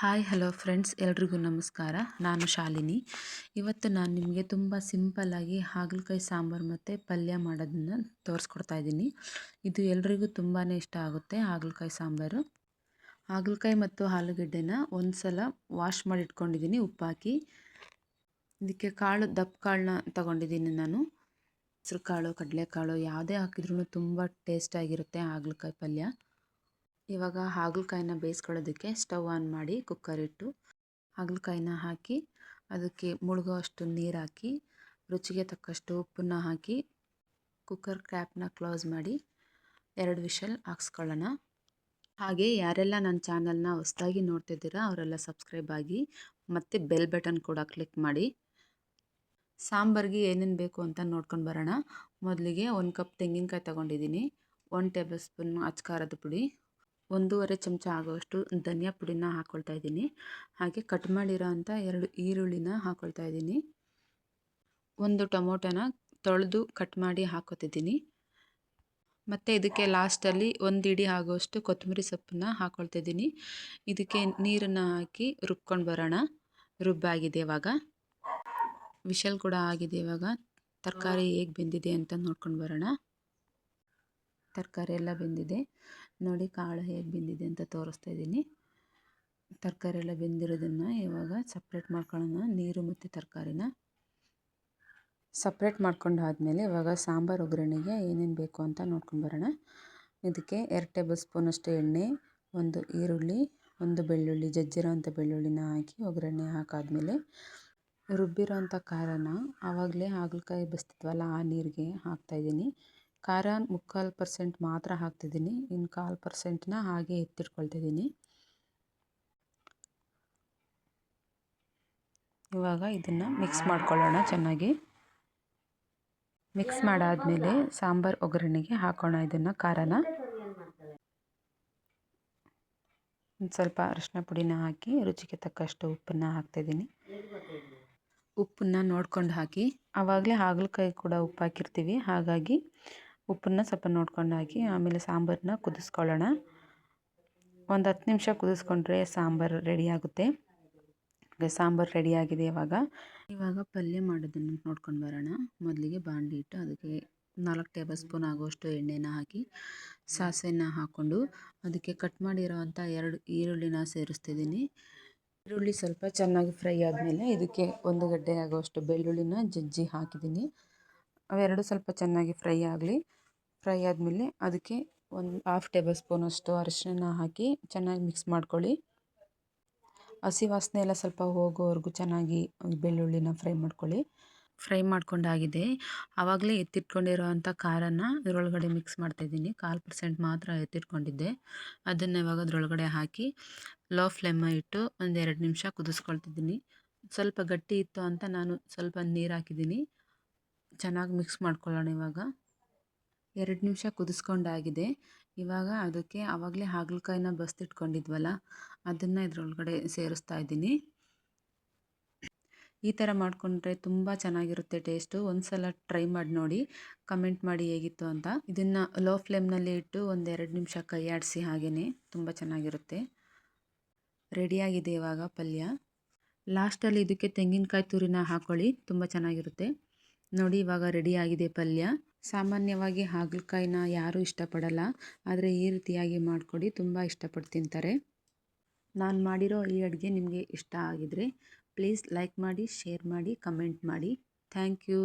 Hi hello friends ಎಲ್ರಿಗೂ ನಮಸ್ಕಾರ. ನಾನು ಶಾಲಿನಿ. ಇವತ್ತು ನಾನು ನಿಮಗೆ ತುಂಬ ಸಿಂಪಲ್ಲಾಗಿ ಹಾಗಲಕಾಯಿ ಸಾಂಬಾರು ಮತ್ತು ಪಲ್ಯ ಮಾಡೋದನ್ನು ತೋರಿಸ್ಕೊಡ್ತಾ ಇದ್ದೀನಿ. ಇದು ಎಲ್ರಿಗೂ ತುಂಬಾ ಇಷ್ಟ ಆಗುತ್ತೆ ಹಾಗಲಕಾಯಿ ಸಾಂಬಾರು. ಹಾಗಲಕಾಯಿ ಮತ್ತು ಆಲೂಗಡ್ಡೆನ ಒಂದು ಸಲ ವಾಶ್ ಮಾಡಿ ಇಟ್ಕೊಂಡಿದ್ದೀನಿ ಉಪ್ಪಾಕಿ ಇದಕ್ಕೆ ಕಾಳು, ದಪ್ಪ ಕಾಳನ್ನ ತಗೊಂಡಿದ್ದೀನಿ ನಾನು. ಹೆಸ್ರು ಕಾಳು, ಕಡಲೆಕಾಳು ಯಾವುದೇ ಹಾಕಿದ್ರೂ ತುಂಬ ಟೇಸ್ಟಾಗಿರುತ್ತೆ ಹಾಗಲಕಾಯಿ ಪಲ್ಯ. ಇವಾಗ ಹಾಗಲಕಾಯಿನ ಬೇಯಿಸ್ಕೊಳ್ಳೋದಕ್ಕೆ ಸ್ಟವ್ ಆನ್ ಮಾಡಿ ಕುಕ್ಕರ್ ಇಟ್ಟು ಹಾಗಲಕಾಯಿನ ಹಾಕಿ ಅದಕ್ಕೆ ಮುಳುಗೋ ಅಷ್ಟು ನೀರು ಹಾಕಿ, ರುಚಿಗೆ ತಕ್ಕಷ್ಟು ಉಪ್ಪನ್ನ ಹಾಕಿ ಕುಕ್ಕರ್ ಕ್ಯಾಪ್ನ ಕ್ಲೋಸ್ ಮಾಡಿ ಎರಡು ವಿಷಲ್ ಹಾಕ್ಸ್ಕೊಳ್ಳೋಣ. ಹಾಗೆ ಯಾರೆಲ್ಲ ನನ್ನ ಚಾನಲ್ನ ಹೊಸದಾಗಿ ನೋಡ್ತಿದ್ದೀರಾ ಅವರೆಲ್ಲ ಸಬ್ಸ್ಕ್ರೈಬ್ ಆಗಿ ಮತ್ತು ಬೆಲ್ ಬಟನ್ ಕೂಡ ಕ್ಲಿಕ್ ಮಾಡಿ. ಸಾಂಬಾರಿಗೆ ಏನೇನು ಬೇಕು ಅಂತ ನೋಡ್ಕೊಂಡು ಬರೋಣ. ಮೊದಲಿಗೆ ಒಂದು ಕಪ್ ತೆಂಗಿನಕಾಯಿ ತೊಗೊಂಡಿದ್ದೀನಿ. ಒನ್ ಟೇಬಲ್ ಸ್ಪೂನ್ ಅಚ್ಕಾರದ ಪುಡಿ ಒಂದೂವರೆ ಚಮಚ ಆಗುವಷ್ಟು ಧನಿಯಾ ಪುಡಿನ ಹಾಕ್ಕೊಳ್ತಾ ಇದ್ದೀನಿ. ಹಾಗೆ ಕಟ್ ಮಾಡಿರೋ ಅಂಥ ಎರಡು ಈರುಳ್ಳಿನ ಹಾಕ್ಕೊಳ್ತಾ ಇದ್ದೀನಿ. ಒಂದು ಟೊಮೊಟೊನ ತೊಳೆದು ಕಟ್ ಮಾಡಿ ಹಾಕೋತಿದ್ದೀನಿ. ಮತ್ತು ಇದಕ್ಕೆ ಲಾಸ್ಟಲ್ಲಿ ಒಂದು ಇಡಿ ಆಗುವಷ್ಟು ಕೊತ್ತಂಬರಿ ಸೊಪ್ಪನ್ನ ಹಾಕ್ಕೊಳ್ತಿದ್ದೀನಿ ಇದಕ್ಕೆ ನೀರನ್ನು ಹಾಕಿ ರುಬ್ಕೊಂಡು ಬರೋಣ. ರುಬ್ಬಾಗಿದೆ ಇವಾಗ. ವಿಷಲ್ ಕೂಡ ಆಗಿದೆ ಇವಾಗ. ತರಕಾರಿ ಹೇಗೆ ಬೆಂದಿದೆ ಅಂತ ನೋಡ್ಕೊಂಡು ಬರೋಣ. ತರಕಾರಿ ಎಲ್ಲ ಬೆಂದಿದೆ. ನೋಡಿ ಕಾಳು ಹೇಗೆ ಬೆಂದಿದೆ ಅಂತ ತೋರಿಸ್ತಾ ಇದ್ದೀನಿ. ತರಕಾರಿ ಎಲ್ಲ ಬೆಂದಿರೋದನ್ನು ಇವಾಗ ಸಪ್ರೇಟ್ ಮಾಡ್ಕೊಳ್ಳೋಣ, ನೀರು ಮತ್ತು ತರಕಾರಿನ. ಸಪ್ರೇಟ್ ಮಾಡ್ಕೊಂಡು ಆದಮೇಲೆ ಇವಾಗ ಸಾಂಬಾರು ಒಗ್ಗರಣೆಗೆ ಏನೇನು ಬೇಕು ಅಂತ ನೋಡ್ಕೊಂಡು ಬರೋಣ. ಇದಕ್ಕೆ ಎರಡು ಟೇಬಲ್ ಸ್ಪೂನಷ್ಟು ಎಣ್ಣೆ, ಒಂದು ಈರುಳ್ಳಿ, ಒಂದು ಬೆಳ್ಳುಳ್ಳಿ ಜಜ್ಜಿರೋ ಅಂಥ ಬೆಳ್ಳುಳ್ಳಿನ ಹಾಕಿ ಒಗ್ಗರಣೆ ಹಾಕಾದ್ಮೇಲೆ ರುಬ್ಬಿರೋ ಅಂಥ ಖಾರನ ಆವಾಗಲೇ ಹಾಗಲಕಾಯಿ ಬಸ್ತಿದ್ವಲ್ಲ ಆ ನೀರಿಗೆ ಹಾಕ್ತಾಯಿದ್ದೀನಿ ಖಾರ ಮುಕ್ಕಾಲು ಪರ್ಸೆಂಟ್ ಮಾತ್ರ ಹಾಕ್ತಿದ್ದೀನಿ. ಇನ್ನು ಕಾಲು ಪರ್ಸೆಂಟ್ನ ಹಾಗೆ ಎತ್ತಿಟ್ಕೊಳ್ತಿದ್ದೀನಿ. ಇವಾಗ ಇದನ್ನು ಮಿಕ್ಸ್ ಮಾಡ್ಕೊಳ್ಳೋಣ ಚೆನ್ನಾಗಿ. ಮಿಕ್ಸ್ ಮಾಡಾದಮೇಲೆ ಸಾಂಬಾರು ಒಗ್ಗರಣೆಗೆ ಹಾಕೋಣ ಇದನ್ನು ಖಾರನ. ಒಂದು ಸ್ವಲ್ಪ ಅರಿಶಿನ ಪುಡಿನ ಹಾಕಿ, ರುಚಿಗೆ ತಕ್ಕಷ್ಟು ಉಪ್ಪನ್ನು ಹಾಕ್ತಾಯಿದ್ದೀನಿ ಉಪ್ಪನ್ನು ನೋಡ್ಕೊಂಡು ಹಾಕಿ, ಆವಾಗಲೇ ಹಾಗಲಕಾಯಿ ಕೂಡ ಉಪ್ಪು ಹಾಕಿರ್ತೀವಿ ಹಾಗಾಗಿ ಉಪ್ಪನ್ನು ಸ್ವಲ್ಪ ನೋಡ್ಕೊಂಡು ಹಾಕಿ, ಆಮೇಲೆ ಸಾಂಬಾರನ್ನ ಕುದಿಸ್ಕೊಳ್ಳೋಣ. ಒಂದು ಹತ್ತು ನಿಮಿಷ ಕುದಿಸ್ಕೊಂಡ್ರೆ ಸಾಂಬಾರು ರೆಡಿ ಆಗುತ್ತೆ. ಸಾಂಬಾರು ರೆಡಿಯಾಗಿದೆ ಇವಾಗ. ಇವಾಗ ಪಲ್ಯ ಮಾಡೋದನ್ನು ನೋಡ್ಕೊಂಡು ಬರೋಣ. ಮೊದಲಿಗೆ ಬಾಂಡಿ ಇಟ್ಟು ಅದಕ್ಕೆ ನಾಲ್ಕು ಟೇಬಲ್ ಸ್ಪೂನ್ ಆಗುವಷ್ಟು ಎಣ್ಣೆನ ಹಾಕಿ ಸಾಸಿವೆನ ಹಾಕ್ಕೊಂಡು ಅದಕ್ಕೆ ಕಟ್ ಮಾಡಿರೋವಂಥ ಎರಡು ಈರುಳ್ಳಿನ ಸೇರಿಸ್ತಿದ್ದೀನಿ. ಈರುಳ್ಳಿ ಸ್ವಲ್ಪ ಚೆನ್ನಾಗಿ ಫ್ರೈ ಆದಮೇಲೆ ಇದಕ್ಕೆ ಒಂದು ಗಡ್ಡೆ ಆಗುವಷ್ಟು ಬೆಳ್ಳುಳ್ಳಿನ ಜಜ್ಜಿ ಹಾಕಿದ್ದೀನಿ. ಅವೆರಡು ಸ್ವಲ್ಪ ಚೆನ್ನಾಗಿ ಫ್ರೈ ಆಗಲಿ. ಫ್ರೈ ಆದಮೇಲೆ ಅದಕ್ಕೆ ಒಂದು ಹಾಫ್ ಟೇಬಲ್ ಸ್ಪೂನಷ್ಟು ಅರಿಶಿನ ಹಾಕಿ ಚೆನ್ನಾಗಿ ಮಿಕ್ಸ್ ಮಾಡ್ಕೊಳ್ಳಿ. ಹಸಿ ವಾಸನೆ ಎಲ್ಲ ಸ್ವಲ್ಪ ಹೋಗೋವರೆಗೂ ಚೆನ್ನಾಗಿ ಬೆಳ್ಳುಳ್ಳಿನ ಫ್ರೈ ಮಾಡ್ಕೊಳ್ಳಿ. ಫ್ರೈ ಮಾಡ್ಕೊಂಡಾಗಿದೆ ಆವಾಗಲೇ ಎತ್ತಿಟ್ಕೊಂಡಿರೋ ಅಂಥ ಖಾರನ ಇದರೊಳಗಡೆ ಮಿಕ್ಸ್ ಮಾಡ್ತಾಯಿದ್ದೀನಿ ಕಾಲು ಪರ್ಸೆಂಟ್ ಮಾತ್ರ ಎತ್ತಿಟ್ಕೊಂಡಿದ್ದೆ. ಅದನ್ನು ಇವಾಗ ಅದರೊಳಗಡೆ ಹಾಕಿ ಲೋ ಫ್ಲೇಮ ಇಟ್ಟು ಒಂದು ಎರಡು ನಿಮಿಷ ಕುದಿಸ್ಕೊಳ್ತಿದ್ದೀನಿ. ಸ್ವಲ್ಪ ಗಟ್ಟಿ ಇತ್ತು ಅಂತ ನಾನು ಸ್ವಲ್ಪ ನೀರು ಹಾಕಿದ್ದೀನಿ. ಚೆನ್ನಾಗಿ ಮಿಕ್ಸ್ ಮಾಡ್ಕೊಳ್ಳೋಣ ಇವಾಗ. ಎರಡು ನಿಮಿಷ ಕುದಿಸ್ಕೊಂಡಾಗಿದೆ. ಇವಾಗ ಅದಕ್ಕೆ ಆವಾಗಲೇ ಹಾಗಲಕಾಯಿನ ಬಸ್ತಿಟ್ಕೊಂಡಿದ್ವಲ್ಲ, ಅದನ್ನು ಇದರೊಳಗಡೆ ಸೇರಿಸ್ತಾ ಇದ್ದೀನಿ. ಈ ಥರ ಮಾಡಿಕೊಂಡ್ರೆ ತುಂಬ ಚೆನ್ನಾಗಿರುತ್ತೆ ಟೇಸ್ಟು ಒಂದು ಸಲ ಟ್ರೈ ಮಾಡಿ ನೋಡಿ ಕಮೆಂಟ್ ಮಾಡಿ ಹೇಗಿತ್ತು ಅಂತ. ಇದನ್ನು ಲೋ ಫ್ಲೇಮ್ನಲ್ಲಿ ಇಟ್ಟು ಒಂದೆರಡು ನಿಮಿಷ ಕೈ ಆಡಿಸಿ ಹಾಗೆಯೇ ತುಂಬ ಚೆನ್ನಾಗಿರುತ್ತೆ. ರೆಡಿಯಾಗಿದೆ ಇವಾಗ ಪಲ್ಯ. ಲಾಸ್ಟಲ್ಲಿ ಇದಕ್ಕೆ ತೆಂಗಿನಕಾಯಿ ತುರಿನ ಹಾಕ್ಕೊಳ್ಳಿ ತುಂಬ ಚೆನ್ನಾಗಿರುತ್ತೆ. ನೋಡಿ, ಇವಾಗ ರೆಡಿಯಾಗಿದೆ ಪಲ್ಯ. ಸಾಮಾನ್ಯವಾಗಿ ಹಾಗಲಕಾಯಿನ ಯಾರೂ ಇಷ್ಟಪಡಲ್ಲ. ಆದರೆ ಈ ರೀತಿಯಾಗಿ ಮಾಡಿಕೊಡಿ, ತುಂಬ ಇಷ್ಟಪಟ್ಟು ತಿಂತಾರೆ. ನಾನು ಮಾಡಿರೋ ಈ ಅಡುಗೆ ನಿಮಗೆ ಇಷ್ಟ ಆಗಿದರೆ ಪ್ಲೀಸ್ ಲೈಕ್ ಮಾಡಿ ಶೇರ್ ಮಾಡಿ ಕಮೆಂಟ್ ಮಾಡಿ. Thank you